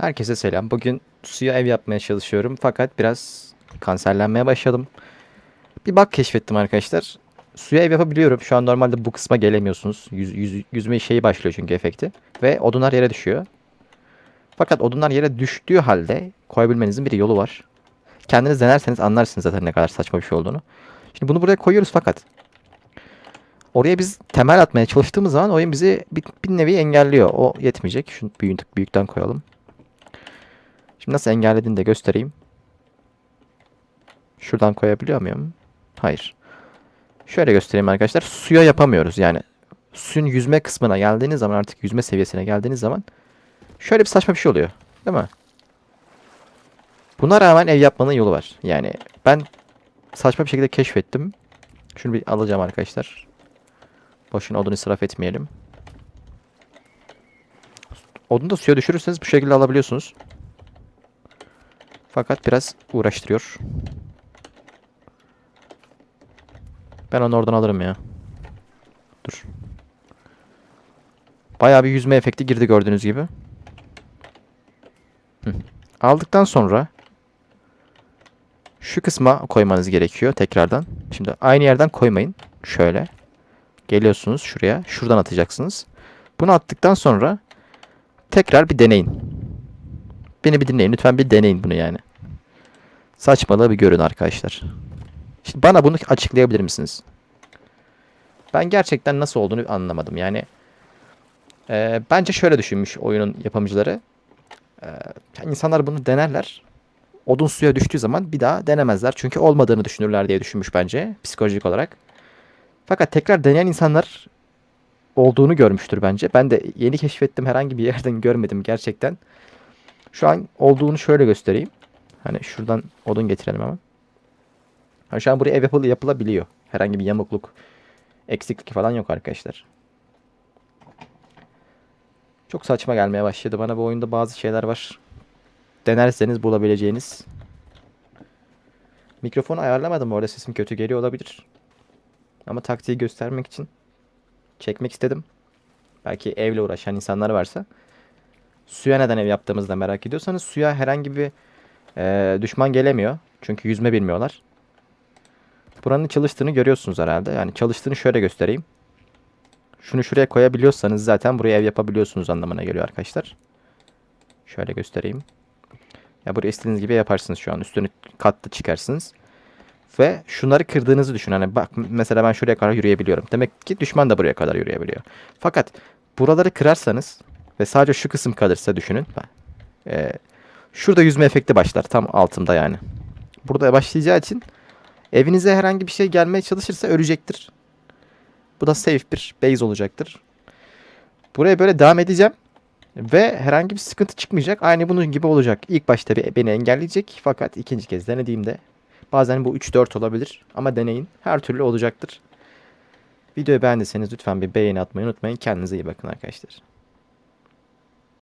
Herkese selam. Bugün suya ev yapmaya çalışıyorum fakat biraz kanserlenmeye başladım. Bir bak keşfettim arkadaşlar. Suya ev yapabiliyorum. Şu an normalde bu kısma gelemiyorsunuz. Yüz, yüz, yüzme şeyi başlıyor çünkü efekti. Ve odunlar yere düşüyor. Fakat odunlar yere düştüğü halde koyabilmenizin bir yolu var. Kendiniz denerseniz anlarsınız zaten ne kadar saçma bir şey olduğunu. Şimdi bunu buraya koyuyoruz fakat oraya biz temel atmaya çalıştığımız zaman oyun bizi bir, bir nevi engelliyor. O yetmeyecek. Şunu büyük, büyükten koyalım. Nasıl engellediğini de göstereyim. Şuradan koyabiliyor muyum? Hayır. Şöyle göstereyim arkadaşlar. Suya yapamıyoruz yani. Suyun yüzme kısmına geldiğiniz zaman artık yüzme seviyesine geldiğiniz zaman şöyle bir saçma bir şey oluyor. Değil mi? Buna rağmen ev yapmanın yolu var. Yani ben saçma bir şekilde keşfettim. Şunu bir alacağım arkadaşlar. Boşuna odun israf etmeyelim. Odunu da suya düşürürseniz bu şekilde alabiliyorsunuz. Fakat biraz uğraştırıyor. Ben onu oradan alırım ya. Dur. Bayağı bir yüzme efekti girdi gördüğünüz gibi. Hı. Aldıktan sonra şu kısma koymanız gerekiyor tekrardan. Şimdi aynı yerden koymayın. Şöyle. Geliyorsunuz şuraya. Şuradan atacaksınız. Bunu attıktan sonra tekrar bir deneyin. Beni bir dinleyin. Lütfen bir deneyin bunu yani. Saçmalığı bir görün arkadaşlar. Şimdi bana bunu açıklayabilir misiniz? Ben gerçekten nasıl olduğunu anlamadım. Yani e, bence şöyle düşünmüş oyunun yapımcıları. E, insanlar bunu denerler. Odun suya düştüğü zaman bir daha denemezler. Çünkü olmadığını düşünürler diye düşünmüş bence psikolojik olarak. Fakat tekrar deneyen insanlar olduğunu görmüştür bence. Ben de yeni keşfettim herhangi bir yerden görmedim gerçekten. Şu an olduğunu şöyle göstereyim. Hani şuradan odun getirelim hemen. Hani şu an buraya ev yapılı yapılabiliyor. Herhangi bir yamukluk, eksiklik falan yok arkadaşlar. Çok saçma gelmeye başladı bana bu oyunda bazı şeyler var. Denerseniz bulabileceğiniz. Mikrofonu ayarlamadım orada sesim kötü geliyor olabilir. Ama taktiği göstermek için çekmek istedim. Belki evle uğraşan insanlar varsa. Suya neden ev yaptığımızı da merak ediyorsanız suya herhangi bir e, düşman gelemiyor. Çünkü yüzme bilmiyorlar. Buranın çalıştığını görüyorsunuz herhalde. Yani çalıştığını şöyle göstereyim. Şunu şuraya koyabiliyorsanız zaten buraya ev yapabiliyorsunuz anlamına geliyor arkadaşlar. Şöyle göstereyim. Ya buraya istediğiniz gibi yaparsınız şu an. Üstünü katlı çıkarsınız. Ve şunları kırdığınızı düşün. Hani bak mesela ben şuraya kadar yürüyebiliyorum. Demek ki düşman da buraya kadar yürüyebiliyor. Fakat buraları kırarsanız ve sadece şu kısım kalırsa düşünün. Ee, şurada yüzme efekti başlar. Tam altımda yani. Burada başlayacağı için evinize herhangi bir şey gelmeye çalışırsa ölecektir. Bu da safe bir base olacaktır. Buraya böyle devam edeceğim. Ve herhangi bir sıkıntı çıkmayacak. Aynı bunun gibi olacak. İlk başta bir beni engelleyecek. Fakat ikinci kez denediğimde bazen bu 3-4 olabilir. Ama deneyin. Her türlü olacaktır. Videoyu beğendiyseniz lütfen bir beğeni atmayı unutmayın. Kendinize iyi bakın arkadaşlar.